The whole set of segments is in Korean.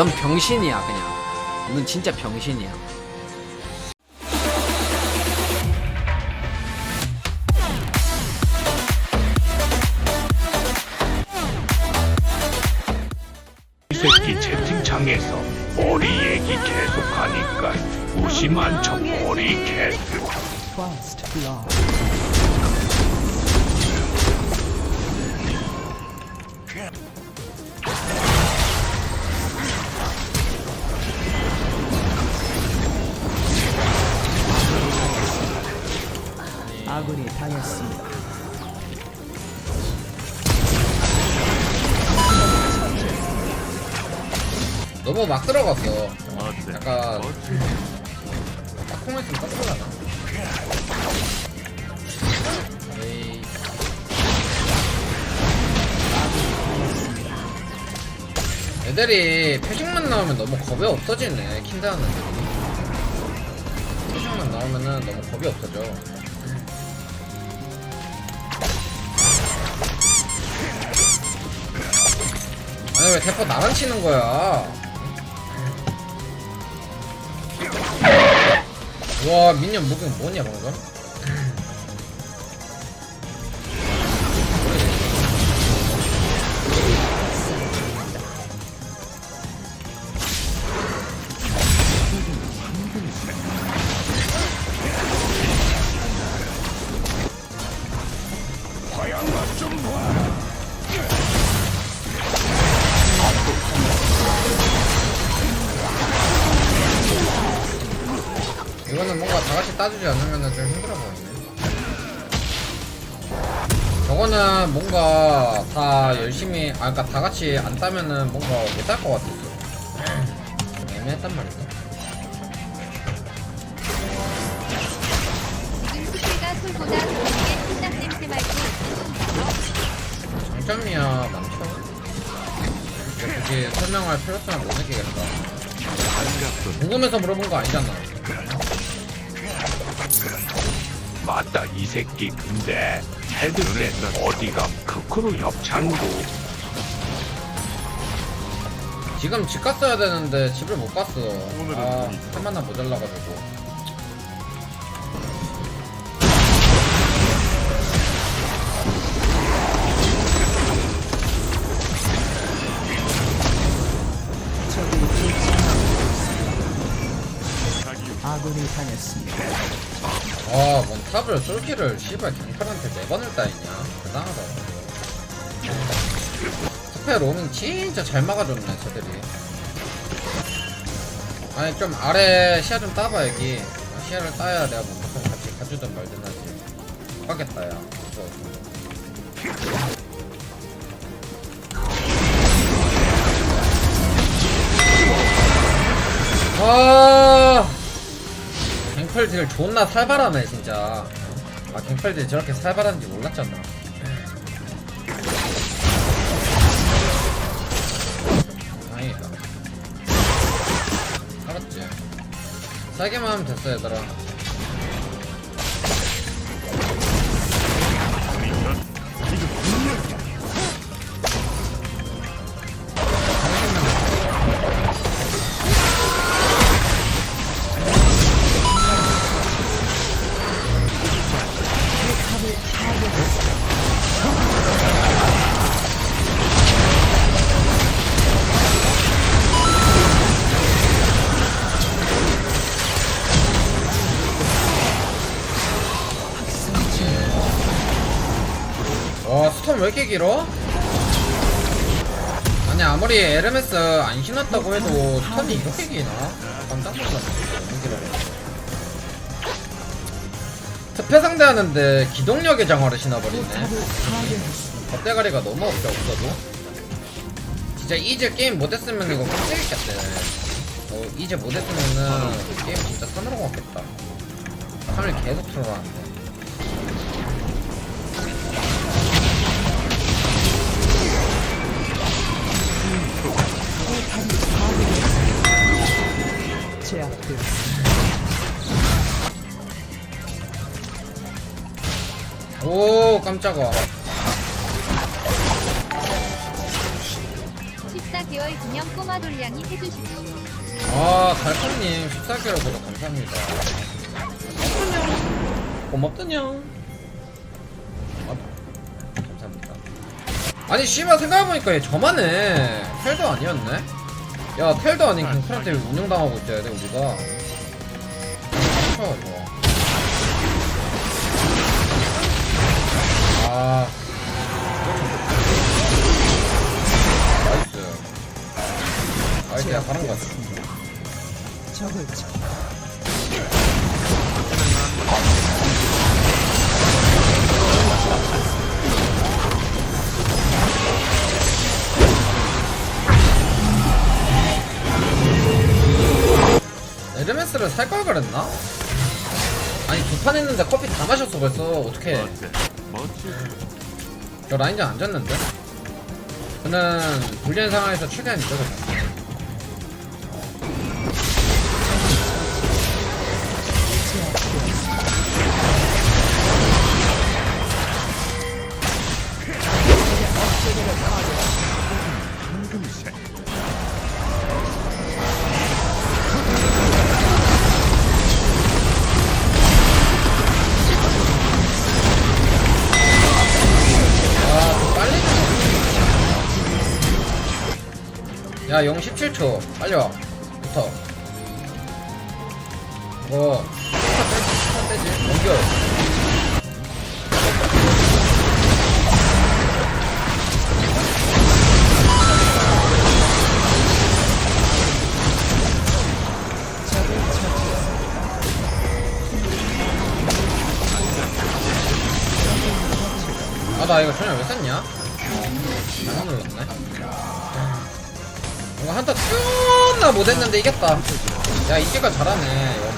넌 병신이야 그냥. 넌 진짜 병신이야. 이 새끼 채팅창에서 머리 얘기 계속하니까 무심한 척 머리 개수 First blood. 아군이 당했습니다. 너무 막 들어갔어. 약간 짝꿍했으면 깜짝이야. 에이. 애들이 표식만 나오면 너무 겁이 없어지네 킨드하는 애들이 표식만 나오면은 너무 겁이 없어져 아니 왜 대포 나만 치는 거야? 와 민현 무빙 뭐냐 방금 따주지 않으면 좀 힘들어 보이네. 저거는 뭔가 다 열심히, 아, 그니까 다 같이 안 따면은 뭔가 못할 것 같았어. 좀 애매했단 말이야. 냄새 맡고 장점이야, 많죠. 굳이 설명할 필요성을 못 느끼겠다. 궁금해서 물어본 거 아니잖아. 맞다 이 새끼 근데 헤드셋 어디가 크크로 협찬고 지금 집 갔어야 되는데 집을 못 갔어. 아, 한 만나 모자라가지고. 적이 쫓아나고 아군이 당했습니다. 탑을 쏠기를 씨발 경찰한테 네 번을 따이냐? 대단하다. 스페 로밍 진짜 잘 막아줬네, 쟤들이. 아니, 좀 아래 시야 좀 따봐, 여기. 아, 시야를 따야 내가 좀 같이 가주든 말든 하지. 하겠다, 야. 무서워. 아. 갱팔딜 존나 살벌하네 진짜. 아 갱팔딜 저렇게 살벌한지 몰랐잖아. 다행이다. 살았지. 세게만 하면 됐어 얘들아 왜 이렇게 길어? 아니 아무리 에르메스 안 신었다고 해도 스톰이 이렇게 기나? 깜짝 놀랐네. 너무 길어 특패 상대하는데 기동력의 장화를 신어버리네. 겉대가리가 너무 없죠 없어도. 진짜 이제 게임 못했으면 이거 깜짝이겠대 어, 이제 못했으면은 게임 진짜 산으로 갔겠다. 3일 계속 틀어놨는데 깜짝아. 14 14개월 기념 꼬마 돌량이 해주시고 아 달콤님 14개월 구독 감사합니다. 고맙더냐? 고맙더냐 고맙- 감사합니다. 아니 씨발 생각해보니까 얘 저만 해 텔도 아니었네? 야 텔도 아닌 경찰한테 운영당하고 있어야 돼 우리가. 아 에르메스를 살 걸 그랬나? 아니 두 판 했는데 커피 다 마셨어 벌써. 어떡해. 저 라인전 안 졌는데? 저는 불리한 상황에서 최대한 이겨줬 야, 용 17초. 빨리 와. 붙어. 이거, 한 빼지, 한 빼지. 넘겨. 아, 나 이거 전 못했는데 이겼다. 야, 이제가 잘하네,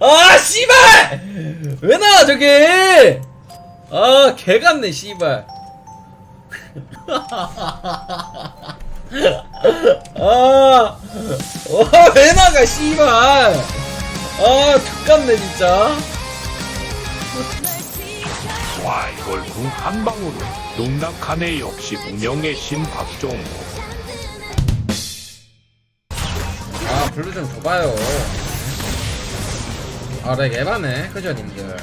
아 씨발 왜 나와 저게 아 개같네 씨발 아, 와, 왜 나가, 씨발. 아, X같네, 진짜. 와 이걸 궁 한 방으로 농락하네 역시 운영의 신 박종호 아, 블루 좀 줘봐요. 아, 렉 에바네, 그죠, 님들.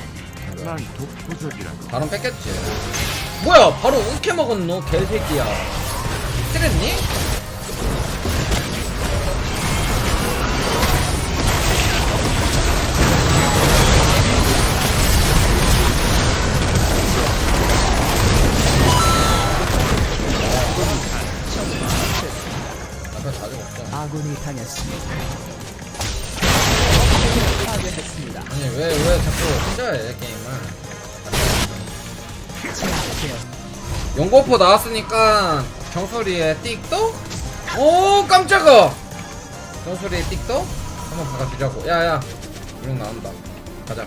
난 독보적이라고 바로 뺐겠지. 뭐야, 바로 우케 먹었노, 개새끼야. 쓰랬니? 제압되었습니다. 연고포 나왔으니까 정수리에 띡똑? 오 깜짝아! 정수리에 띡똑? 한번 박아주자고. 야야. 용 나온다. 가자.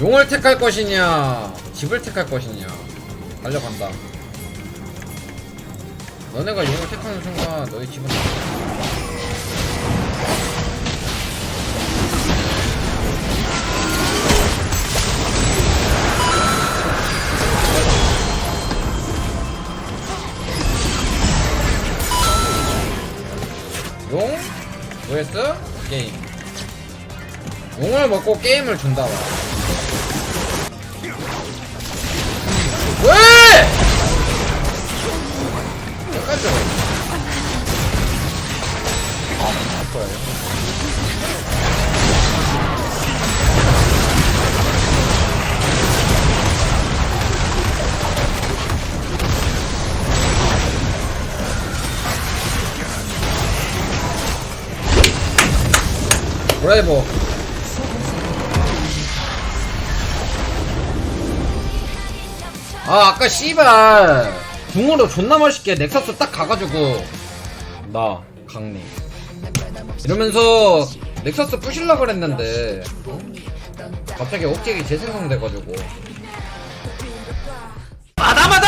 용을 택할 것이냐? 집을 택할 것이냐? 달려간다. 너네가 용을 택하는 순간 너희 집은 vs 게임. 웅을 먹고 게임을 준다 와. 왜! 약간 좀 아, 바꿔야 브라이버 아 아까 씨발. 궁으로 존나 멋있게 넥서스 딱 가가지고. 나 강림 이러면서 넥서스 부실라 그랬는데 어? 갑자기 억제기 재생성돼가지고. 마다마다